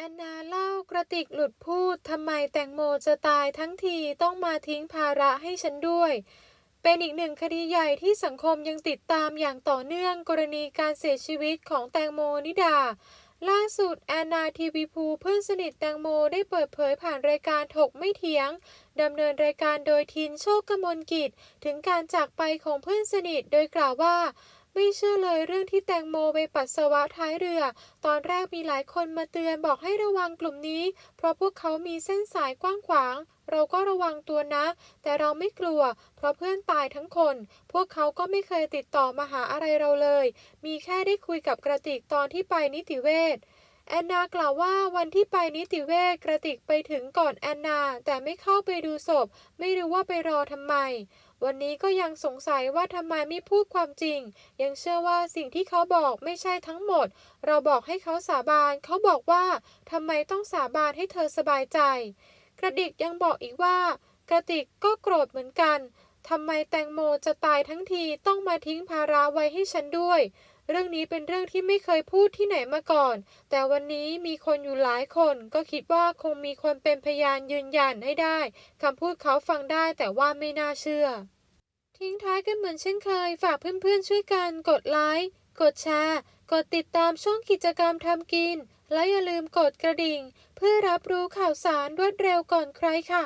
แอนนาเล่ากระติกหลุดพูดทำไมแตงโมจะตายทั้งทีต้องมาทิ้งภาระให้ฉันด้วย เป็นอีกหนึ่งคดีใหญ่ที่สังคมยังติดตามอย่างต่อเนื่องกรณีการเสียชีวิตของแตงโมนิดา ล่าสุดแอนนาทีวีพูเพื่อนสนิทแตงโมได้เปิดเผยผ่านรายการถกไม่เถียงดำเนินรายการโดยทินโชคกมลกิจ ถึงการจากไปของเพื่อนสนิทโดยกล่าวว่า ไม่เชื่อเลยเรื่องที่แตงโมไปปัสสาวะท้ายเรือ ตอนแรกมีหลายคนมาเตือนบอกให้ระวังกลุ่มนี้ เพราะพวกเขามีเส้นสายกว้างขวาง เราก็ระวังตัวนะ แต่เราไม่กลัว เพราะเพื่อนตายทั้งคน พวกเขาก็ไม่เคยติดต่อมาหาอะไรเราเลย มีแค่ได้คุยกับกระติกตอนที่ไปนิติเวช แอนนากล่าวว่าวันที่ไปนิติเวชกระติกไปถึงก่อนแอนนา แต่ไม่เข้าไปดูศพ ไม่รู้ว่าไปรอทำไม วันนี้ก็ยังสงสัยว่าทำไมไม่พูดความจริง ยังเชื่อว่าสิ่งที่เขาบอกไม่ใช่ทั้งหมด เราบอกให้เขาสาบานเขาบอกว่าทำไมต้องสาบานให้เธอสบายใจ กระดิกยังบอกอีกว่ากระติกก็โกรธเหมือนกัน ทำไมแตงโมจะตายทั้งทีต้องมาทิ้งภาระไว้ให้ฉันด้วย เรื่องนี้เป็นเรื่องที่ไม่เคยพูดที่ไหนมาก่อน แต่วันนี้มีคนอยู่หลายคน ก็คิดว่าคงมีคนเป็นพยานยืนยันให้ได้คำพูดเขาฟังได้แต่ว่าไม่น่าเชื่อ ทิ้งท้ายกันเหมือนเช่นเคย ฝากเพื่อนๆช่วยกันกดไลค์กดแชร์ กดติดตามช่องกิจกรรมทำกิน และอย่าลืมกดกระดิ่ง เพื่อรับรู้ข่าวสารรวดเร็วก่อนใครค่ะ